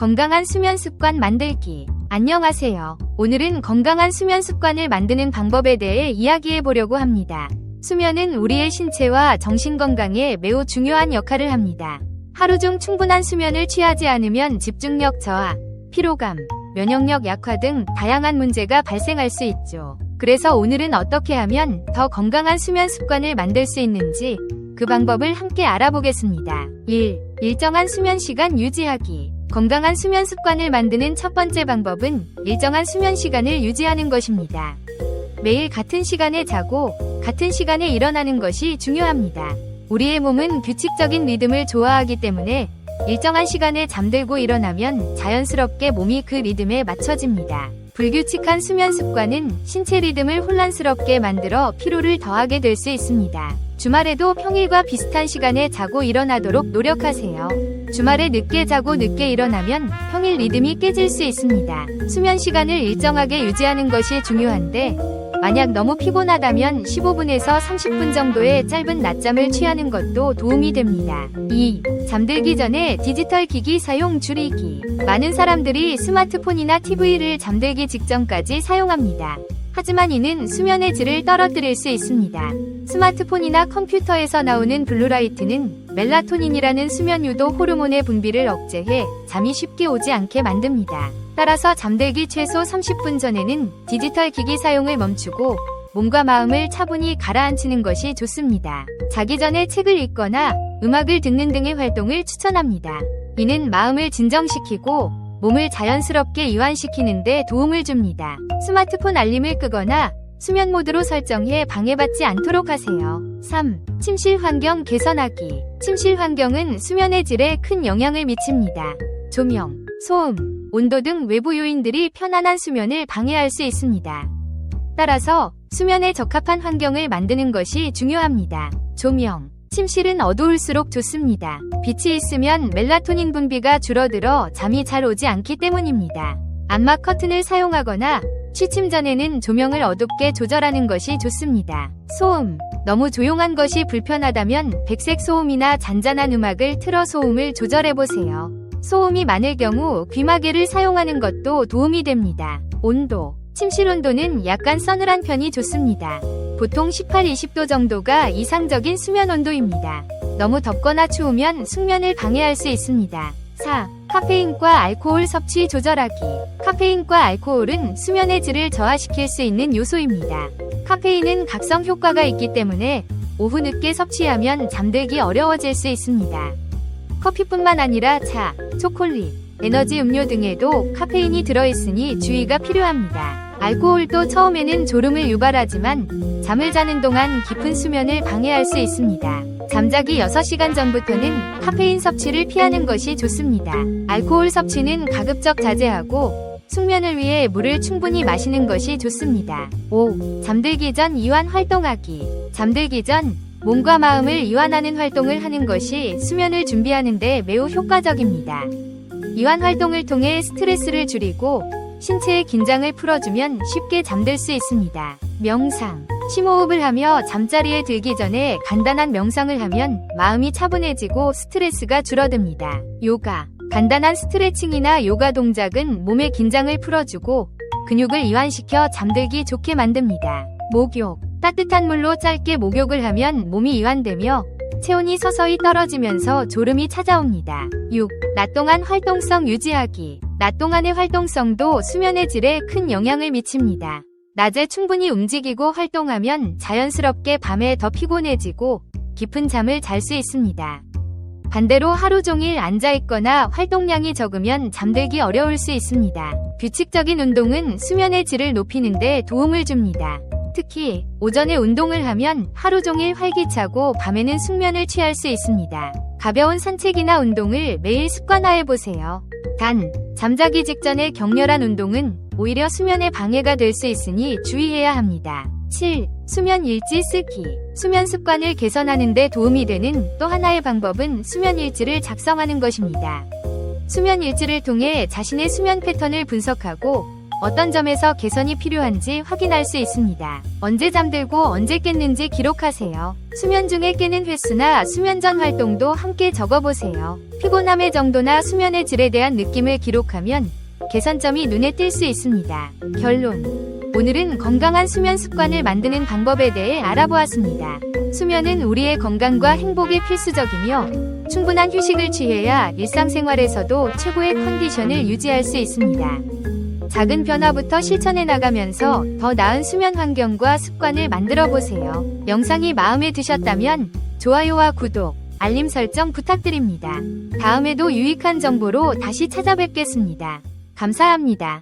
건강한 수면 습관 만들기. 안녕하세요. 오늘은 건강한 수면 습관을 만드는 방법에 대해 이야기해 보려고 합니다. 수면은 우리의 신체와 정신 건강에 매우 중요한 역할을 합니다. 하루 중 충분한 수면을 취하지 않으면 집중력 저하, 피로감, 면역력 약화 등 다양한 문제가 발생할 수 있죠. 그래서 오늘은 어떻게 하면 더 건강한 수면 습관을 만들 수 있는지 그 방법을 함께 알아보겠습니다. 1. 일정한 수면 시간 유지하기. 건강한 수면 습관을 만드는 첫 번째 방법은 일정한 수면 시간을 유지하는 것입니다. 매일 같은 시간에 자고 같은 시간에 일어나는 것이 중요합니다. 우리의 몸은 규칙적인 리듬을 좋아하기 때문에 일정한 시간에 잠들고 일어나면 자연스럽게 몸이 그 리듬에 맞춰집니다. 불규칙한 수면 습관은 신체 리듬을 혼란스럽게 만들어 피로를 더하게 될 수 있습니다. 주말에도 평일과 비슷한 시간에 자고 일어나도록 노력하세요. 주말에 늦게 자고 늦게 일어나면 평일 리듬이 깨질 수 있습니다. 수면 시간을 일정하게 유지하는 것이 중요한데 만약 너무 피곤하다면 15분에서 30분 정도의 짧은 낮잠을 취하는 것도 도움이 됩니다. 2. 잠들기 전에 디지털 기기 사용 줄이기. 많은 사람들이 스마트폰이나 TV를 잠들기 직전까지 사용합니다. 하지만 이는 수면의 질을 떨어뜨릴 수 있습니다. 스마트폰이나 컴퓨터에서 나오는 블루라이트는 멜라토닌이라는 수면 유도 호르몬의 분비를 억제해 잠이 쉽게 오지 않게 만듭니다. 따라서 잠들기 최소 30분 전에는 디지털 기기 사용을 멈추고 몸과 마음을 차분히 가라앉히는 것이 좋습니다. 자기 전에 책을 읽거나 음악을 듣는 등의 활동을 추천합니다. 이는 마음을 진정시키고 몸을 자연스럽게 이완시키는데 도움을 줍니다. 스마트폰 알림을 끄거나 수면 모드로 설정해 방해받지 않도록 하세요. 3. 침실 환경 개선하기. 침실 환경은 수면의 질에 큰 영향을 미칩니다. 조명, 소음, 온도 등 외부 요인들이 편안한 수면을 방해할 수 있습니다. 따라서 수면에 적합한 환경을 만드는 것이 중요합니다. 조명. 침실은 어두울수록 좋습니다. 빛이 있으면 멜라토닌 분비가 줄어들어 잠이 잘 오지 않기 때문입니다. 암막 커튼을 사용하거나 취침 전에는 조명을 어둡게 조절하는 것이 좋습니다. 소음. 너무 조용한 것이 불편하다면 백색 소음이나 잔잔한 음악을 틀어 소음을 조절해보세요. 소음이 많을 경우 귀마개를 사용하는 것도 도움이 됩니다. 온도. 침실 온도는 약간 서늘한 편이 좋습니다. 보통 18, 20도 정도가 이상적인 수면 온도입니다. 너무 덥거나 추우면 숙면을 방해할 수 있습니다. 4. 카페인과 알코올 섭취 조절하기. 카페인과 알코올은 수면의 질을 저하시킬 수 있는 요소입니다. 카페인은 각성 효과가 있기 때문에 오후 늦게 섭취하면 잠들기 어려워질 수 있습니다. 커피뿐만 아니라 차, 초콜릿, 에너지 음료 등에도 카페인이 들어있으니 주의가 필요합니다. 알코올도 처음에는 졸음을 유발하지만 잠을 자는 동안 깊은 수면을 방해할 수 있습니다. 잠자기 6시간 전부터는 카페인 섭취를 피하는 것이 좋습니다. 알코올 섭취는 가급적 자제하고 숙면을 위해 물을 충분히 마시는 것이 좋습니다. 5. 잠들기 전 이완 활동하기. 잠들기 전 몸과 마음을 이완하는 활동을 하는 것이 수면을 준비하는데 매우 효과적입니다. 이완 활동을 통해 스트레스를 줄이고 신체의 긴장을 풀어주면 쉽게 잠들 수 있습니다. 명상. 심호흡을 하며 잠자리에 들기 전에 간단한 명상을 하면 마음이 차분해지고 스트레스가 줄어듭니다. 요가. 간단한 스트레칭이나 요가 동작은 몸의 긴장을 풀어주고 근육을 이완시켜 잠들기 좋게 만듭니다. 목욕. 따뜻한 물로 짧게 목욕을 하면 몸이 이완되며 체온이 서서히 떨어지면서 졸음이 찾아옵니다. 6. 낮 동안 활동성 유지하기. 낮 동안의 활동성도 수면의 질에 큰 영향을 미칩니다. 낮에 충분히 움직이고 활동하면 자연스럽게 밤에 더 피곤해지고 깊은 잠을 잘 수 있습니다. 반대로 하루 종일 앉아있거나 활동량이 적으면 잠들기 어려울 수 있습니다. 규칙적인 운동은 수면의 질을 높이는데 도움을 줍니다. 특히 오전에 운동을 하면 하루 종일 활기차고 밤에는 숙면을 취할 수 있습니다. 가벼운 산책이나 운동을 매일 습관화해 보세요. 단, 잠자기 직전에 격렬한 운동은 오히려 수면에 방해가 될 수 있으니 주의해야 합니다. 7. 수면 일지 쓰기. 수면 습관을 개선하는 데 도움이 되는 또 하나의 방법은 수면 일지를 작성하는 것입니다. 수면 일지를 통해 자신의 수면 패턴을 분석하고 어떤 점에서 개선이 필요한지 확인할 수 있습니다. 언제 잠들고 언제 깼는지 기록하세요. 수면 중에 깨는 횟수나 수면 전 활동도 함께 적어보세요. 피곤함의 정도나 수면의 질에 대한 느낌을 기록하면 개선점이 눈에 띌 수 있습니다. 결론. 오늘은 건강한 수면 습관을 만드는 방법에 대해 알아보았습니다. 수면은 우리의 건강과 행복에 필수적이며 충분한 휴식을 취해야 일상생활에서도 최고의 컨디션을 유지할 수 있습니다. 작은 변화부터 실천해 나가면서 더 나은 수면 환경과 습관을 만들어 보세요. 영상이 마음에 드셨다면 좋아요와 구독, 알림 설정 부탁드립니다. 다음에도 유익한 정보로 다시 찾아뵙겠습니다. 감사합니다.